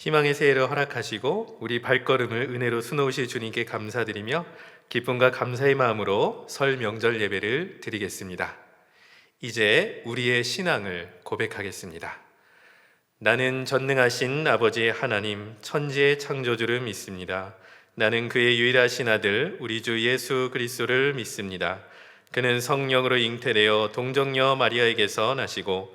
희망의 새해를 허락하시고 우리 발걸음을 은혜로 수놓으실 주님께 감사드리며 기쁨과 감사의 마음으로 설 명절 예배를 드리겠습니다. 이제 우리의 신앙을 고백하겠습니다. 나는 전능하신 아버지 하나님 천지의 창조주를 믿습니다. 나는 그의 유일하신 아들 우리 주 예수 그리스도를 믿습니다. 그는 성령으로 잉태되어 동정녀 마리아에게서 나시고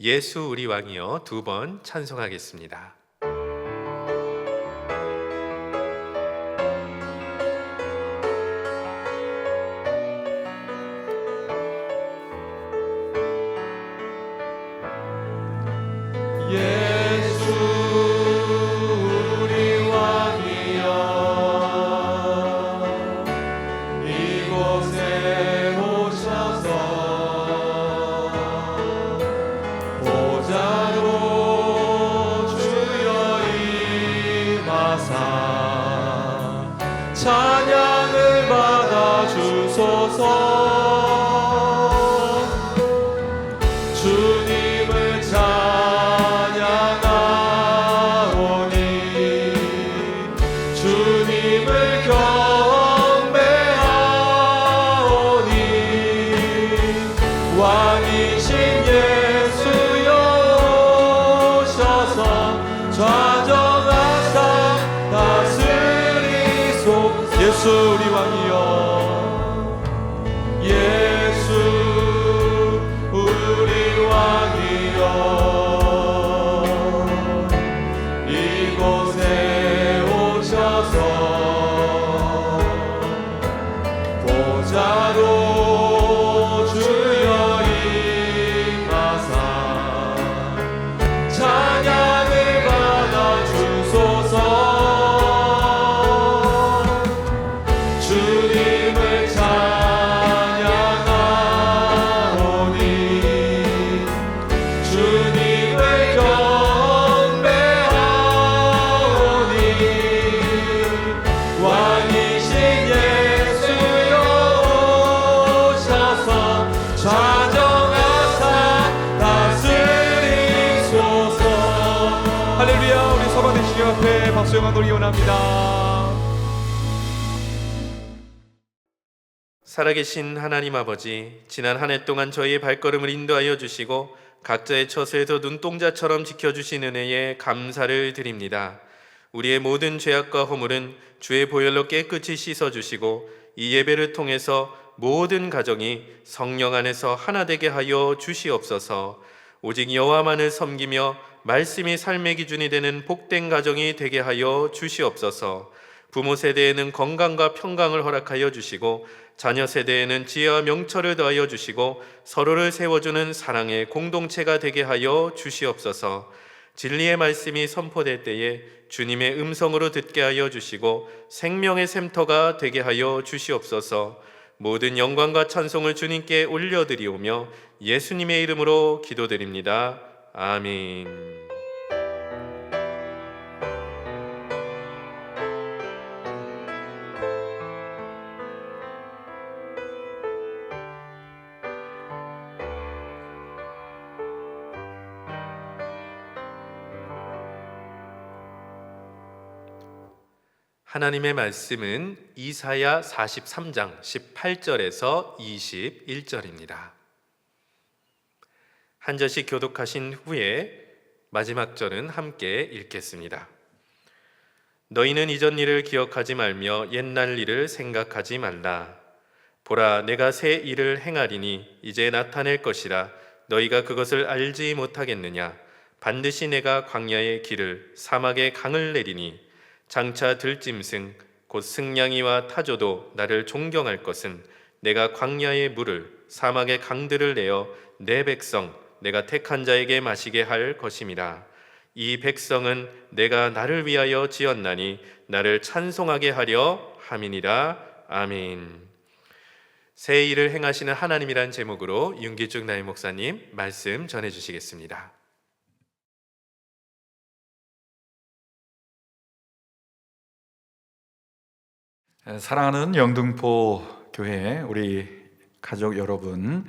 예수 우리 왕이여 두 번 찬송하겠습니다. 찬양을 받아 주소서 예수 우리 왕이여 원합니다 살아계신 하나님 아버지, 지난 한 해 동안 저희의 발걸음을 인도하여 주시고 각자의 처소에서 눈동자처럼 지켜주신 은혜에 감사를 드립니다. 우리의 모든 죄악과 허물은 주의 보혈로 깨끗이 씻어주시고 이 예배를 통해서 모든 가정이 성령 안에서 하나 되게 하여 주시옵소서. 오직 여호와만을 섬기며 말씀이 삶의 기준이 되는 복된 가정이 되게 하여 주시옵소서. 부모 세대에는 건강과 평강을 허락하여 주시고 자녀 세대에는 지혜와 명철을 더하여 주시고 서로를 세워주는 사랑의 공동체가 되게 하여 주시옵소서. 진리의 말씀이 선포될 때에 주님의 음성으로 듣게 하여 주시고 생명의 샘터가 되게 하여 주시옵소서. 모든 영광과 찬송을 주님께 올려드리오며 예수님의 이름으로 기도드립니다. 아멘. 하나님의 말씀은 이사야 43장 18절에서 21절입니다. 한 절씩 교독하신 후에 마지막 절은 함께 읽겠습니다. 너희는 이전 일을 기억하지 말며 옛날 일을 생각하지 말라. 보라, 내가 새 일을 행하리니 이제 나타낼 것이라. 너희가 그것을 알지 못하겠느냐? 반드시 내가 광야의 길을 사막의 강을 내리니 장차 들짐승 곧 승냥이와 타조도 나를 존경할 것은 내가 광야의 물을 사막의 강들을 내어 내 백성 내가 택한 자에게 마시게 할 것임이라 이 백성은 내가 나를 위하여 지었나니 나를 찬송하게 하려 함이니라 아멘. 새 일을 행하시는 하나님이란 제목으로 윤기중 나임 목사님 말씀 전해 주시겠습니다. 에, 사랑하는 영등포 교회 우리 가족 여러분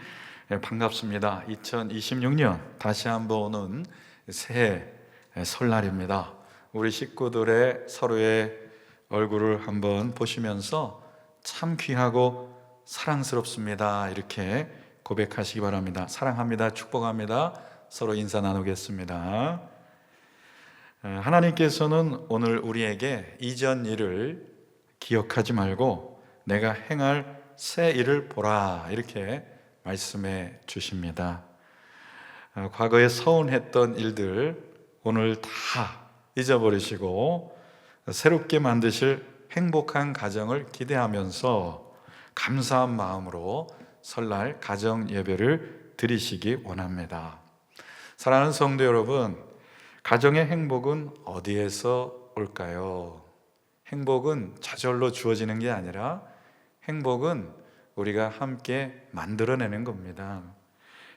에, 반갑습니다. 2026년 다시 한번 오는 새해 에, 설날입니다. 우리 식구들의 서로의 얼굴을 한번 보시면서 참 귀하고 사랑스럽습니다. 이렇게 고백하시기 바랍니다. 사랑합니다. 축복합니다. 서로 인사 나누겠습니다. 에, 하나님께서는 오늘 우리에게 이전 일을 기억하지 말고 내가 행할 새 일을 보라 이렇게 말씀해 주십니다. 어, 과거에 서운했던 일들 오늘 다 잊어버리시고 새롭게 만드실 행복한 가정을 기대하면서 감사한 마음으로 설날 가정 예배를 드리시기 원합니다. 사랑하는 성도 여러분, 가정의 행복은 어디에서 올까요? 행복은 저절로 주어지는 게 아니라 행복은 우리가 함께 만들어내는 겁니다.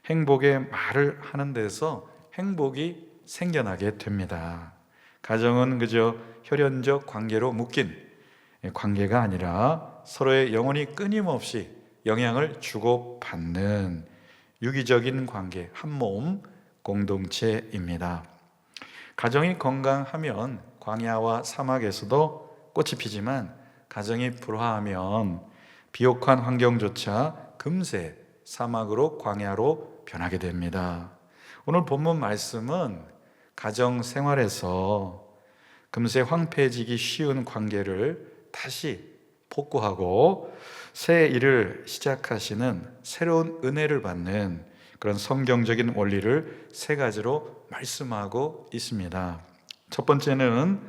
행복의 말을 하는 데서 행복이 생겨나게 됩니다. 가정은 그저 혈연적 관계로 묶인 관계가 아니라 서로의 영혼이 끊임없이 영향을 주고받는 유기적인 관계, 한 몸 공동체입니다. 가정이 건강하면 광야와 사막에서도 꽃이 피지만 가정이 불화하면 비옥한 환경조차 금세 사막으로 광야로 변하게 됩니다. 오늘 본문 말씀은 가정 생활에서 금세 황폐해지기 쉬운 관계를 다시 복구하고 새 일을 시작하시는 새로운 은혜를 받는 그런 성경적인 원리를 세 가지로 말씀하고 있습니다. 첫 번째는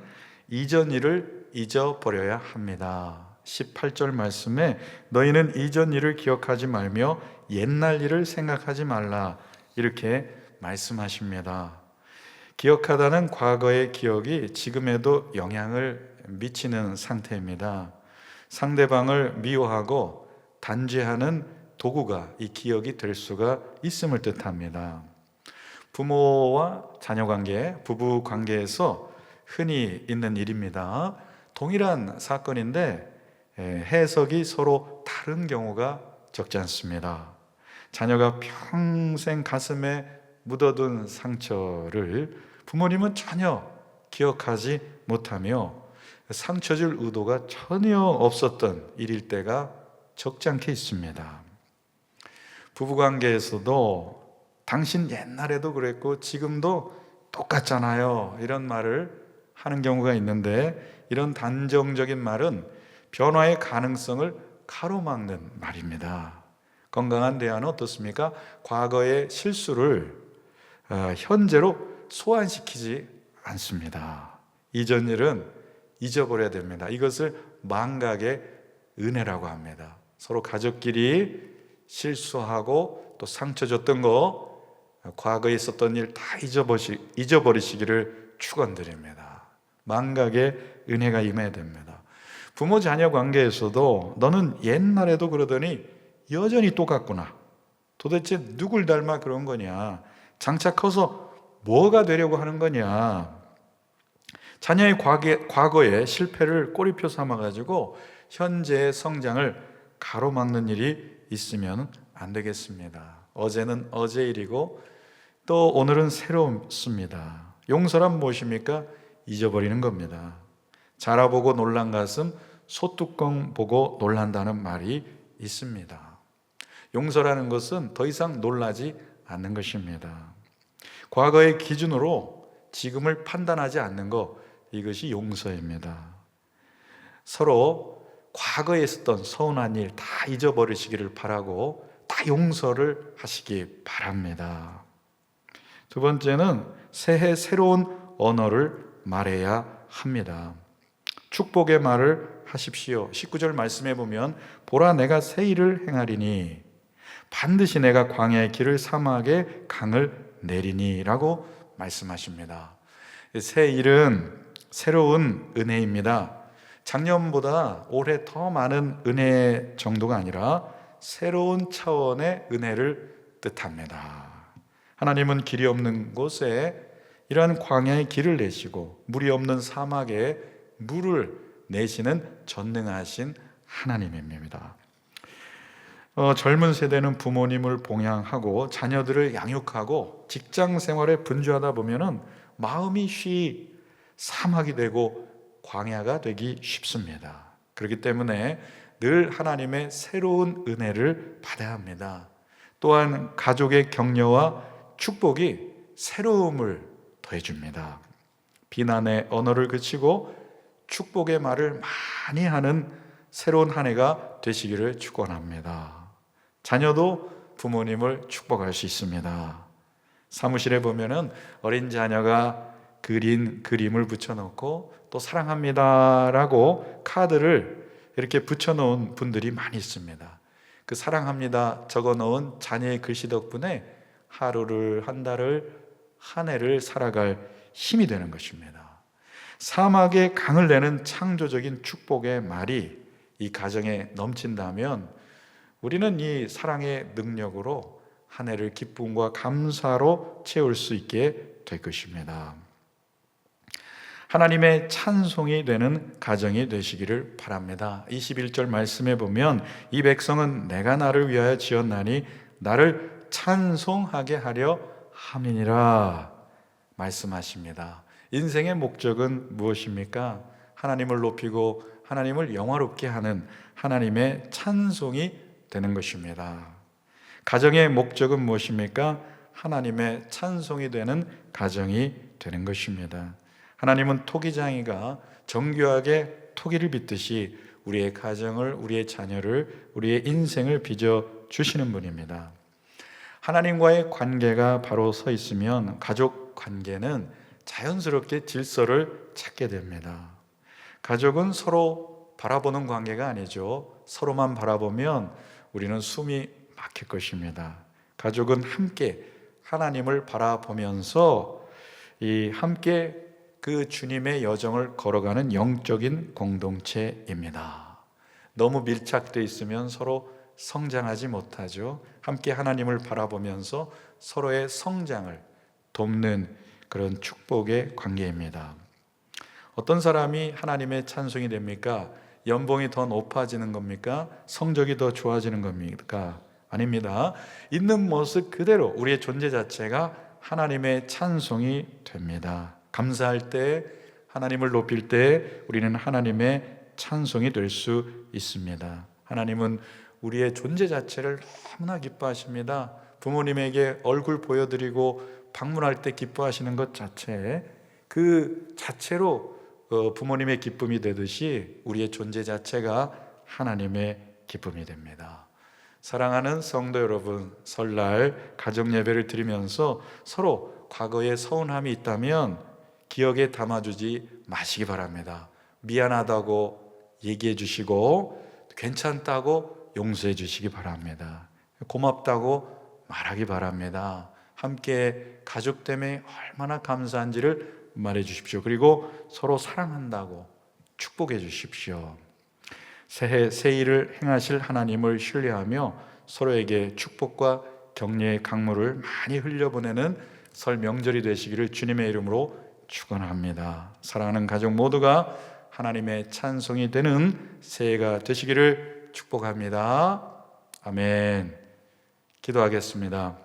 이전 일을 잊어버려야 합니다. 18절 말씀에 너희는 이전 일을 기억하지 말며 옛날 일을 생각하지 말라 이렇게 말씀하십니다. 기억하다는 과거의 기억이 지금에도 영향을 미치는 상태입니다. 상대방을 미워하고 단죄하는 도구가 이 기억이 될 수가 있음을 뜻합니다. 부모와 자녀 관계, 부부 관계에서 흔히 있는 일입니다. 동일한 사건인데 에, 해석이 서로 다른 경우가 적지 않습니다. 자녀가 평생 가슴에 묻어둔 상처를 부모님은 전혀 기억하지 못하며 상처 줄 의도가 전혀 없었던 일일 때가 적지 않게 있습니다. 부부 관계에서도 당신 옛날에도 그랬고 지금도 똑같잖아요. 이런 말을 하는 경우가 있는데 이런 단정적인 말은 변화의 가능성을 가로막는 말입니다. 건강한 대화는 어떻습니까? 과거의 실수를 어, 현재로 소환시키지 않습니다. 이전 일은 잊어버려야 됩니다. 이것을 망각의 은혜라고 합니다. 서로 가족끼리 실수하고 또 상처 줬던 거 과거에 있었던 일 다 잊어버리시기를 축원드립니다. 망각의 은혜가 임해야 됩니다. 부모 자녀 관계에서도 너는 옛날에도 그러더니 여전히 똑같구나. 도대체 누굴 닮아 그런 거냐? 장차 커서 뭐가 되려고 하는 거냐? 자녀의 과거, 과거의 실패를 꼬리표 삼아가지고 현재의 성장을 가로막는 일이 있으면 안 되겠습니다. 어제는 어제 일이고 또 오늘은 새롭습니다. 용서란 무엇입니까? 잊어버리는 겁니다. 자라보고 놀란 가슴 소뚜껑 보고 놀란다는 말이 있습니다. 용서라는 것은 더 이상 놀라지 않는 것입니다. 과거의 기준으로 지금을 판단하지 않는 것 이것이 용서입니다. 서로 과거에 있었던 서운한 일 다 잊어버리시기를 바라고 다 용서를 하시기 바랍니다. 두 번째는 새해 새로운 언어를 말해야 합니다. 축복의 말을 하십시오. 19절 말씀해 보면 보라 내가 새 일을 행하리니 반드시 내가 광야의 길을 사막에 강을 내리니라고 말씀하십니다. 새 일은 새로운 은혜입니다. 작년보다 올해 더 많은 은혜 정도가 아니라 새로운 차원의 은혜를 뜻합니다. 하나님은 길이 없는 곳에 이러한 광야에 길을 내시고 물이 없는 사막에 물을 내시는 전능하신 하나님입니다. 어, 젊은 세대는 부모님을 봉양하고 자녀들을 양육하고 직장 생활에 분주하다 보면은 마음이 쉬 사막이 되고 광야가 되기 쉽습니다. 그렇기 때문에 늘 하나님의 새로운 은혜를 받아야 합니다. 또한 가족의 격려와 축복이 새로움을 더해줍니다. 비난의 언어를 그치고 축복의 말을 많이 하는 새로운 한 해가 되시기를 축원합니다. 자녀도 부모님을 축복할 수 있습니다. 사무실에 보면은 어린 자녀가 그린 그림을 붙여놓고 또 사랑합니다라고 카드를 이렇게 붙여놓은 분들이 많이 있습니다. 그 사랑합니다 적어놓은 자녀의 글씨 덕분에 하루를 한 달을 한 해를 살아갈 힘이 되는 것입니다. 사막에 강을 내는 창조적인 축복의 말이 이 가정에 넘친다면 우리는 이 사랑의 능력으로 한 해를 기쁨과 감사로 채울 수 있게 될 것입니다. 하나님의 찬송이 되는 가정이 되시기를 바랍니다. 21절 말씀에 보면 이 백성은 내가 나를 위하여 지었나니 나를 찬송하게 하려 함이니라 말씀하십니다. 인생의 목적은 무엇입니까? 하나님을 높이고 하나님을 영화롭게 하는 하나님의 찬송이 되는 것입니다. 가정의 목적은 무엇입니까? 하나님의 찬송이 되는 가정이 되는 것입니다. 하나님은 토기장이가 정교하게 토기를 빚듯이 우리의 가정을, 우리의 자녀를, 우리의 인생을 빚어 주시는 분입니다. 하나님과의 관계가 바로 서 있으면 가족 관계는 자연스럽게 질서를 찾게 됩니다. 가족은 서로 바라보는 관계가 아니죠. 서로만 바라보면 우리는 숨이 막힐 것입니다. 가족은 함께 하나님을 바라보면서 이 함께 그 주님의 여정을 걸어가는 영적인 공동체입니다. 너무 밀착되어 있으면 서로 성장하지 못하죠. 함께 하나님을 바라보면서 서로의 성장을 돕는 그런 축복의 관계입니다. 어떤 사람이 하나님의 찬송이 됩니까? 연봉이 더 높아지는 겁니까? 성적이 더 좋아지는 겁니까? 아닙니다. 있는 모습 그대로 우리의 존재 자체가 하나님의 찬송이 됩니다. 감사할 때, 하나님을 높일 때 우리는 하나님의 찬송이 될 수 있습니다. 하나님은 우리의 존재 자체를 너무나 기뻐하십니다. 부모님에게 얼굴 보여드리고 방문할 때 기뻐하시는 것 자체, 그 자체로 어, 부모님의 기쁨이 되듯이 우리의 존재 자체가 하나님의 기쁨이 됩니다. 사랑하는 성도 여러분, 설날 가정 예배를 드리면서 서로 과거에 서운함이 있다면 기억에 담아주지 마시기 바랍니다. 미안하다고 얘기해 주시고 괜찮다고 용서해 주시기 바랍니다. 고맙다고 말하기 바랍니다. 함께 가족 때문에 얼마나 감사한지를 말해 주십시오. 그리고 서로 사랑한다고 축복해 주십시오. 새해 새 일을 행하실 하나님을 신뢰하며 서로에게 축복과 격려의 강물을 많이 흘려보내는 설 명절이 되시기를 주님의 이름으로 축원합니다. 사랑하는 가족 모두가 하나님의 찬송이 되는 새해가 되시기를 축복합니다. 아멘. 기도하겠습니다.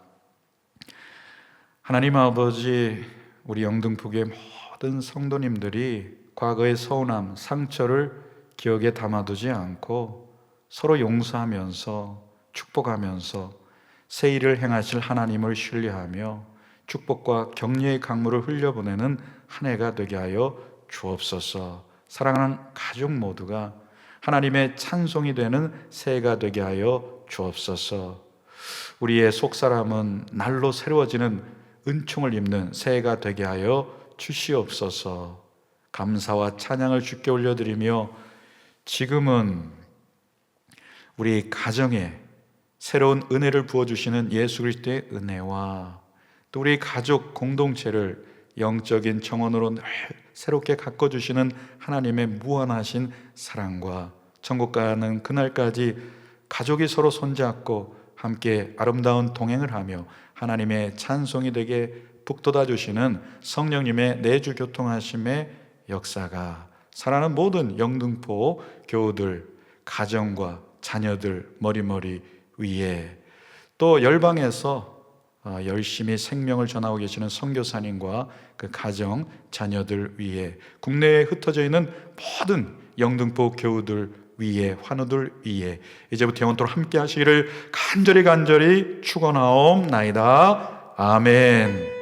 하나님 아버지, 우리 영등포교회 모든 성도님들이 과거의 서운함, 상처를 기억에 담아두지 않고 서로 용서하면서 축복하면서 새 일을 행하실 하나님을 신뢰하며 축복과 격려의 강물을 흘려보내는 한 해가 되게 하여 주옵소서. 사랑하는 가족 모두가 하나님의 찬송이 되는 새해가 되게 하여 주옵소서. 우리의 속사람은 날로 새로워지는 은총을 입는 새해가 되게 하여 주시옵소서. 감사와 찬양을 주께 올려드리며 지금은 우리 가정에 새로운 은혜를 부어주시는 예수 그리스도의 은혜와 또 우리 가족 공동체를 영적인 정원으로 늘 새롭게 가꿔 주시는 하나님의 무한하신 사랑과 천국 가는 그날까지 가족이 서로 손잡고 함께 아름다운 동행을 하며 하나님의 찬송이 되게 북돋아 주시는 성령님의 내주 교통하심의 역사가 사랑하는 모든 영등포 교우들 가정과 자녀들 머리머리 위에 또 열방에서 어, 열심히 생명을 전하고 계시는 선교사님과 그 가정 자녀들 위에 국내에 흩어져 있는 모든 영등포 교우들 위에 환우들 위에 이제부터 영원토록 함께 하시기를 간절히 간절히 축원하옵나이다 아멘.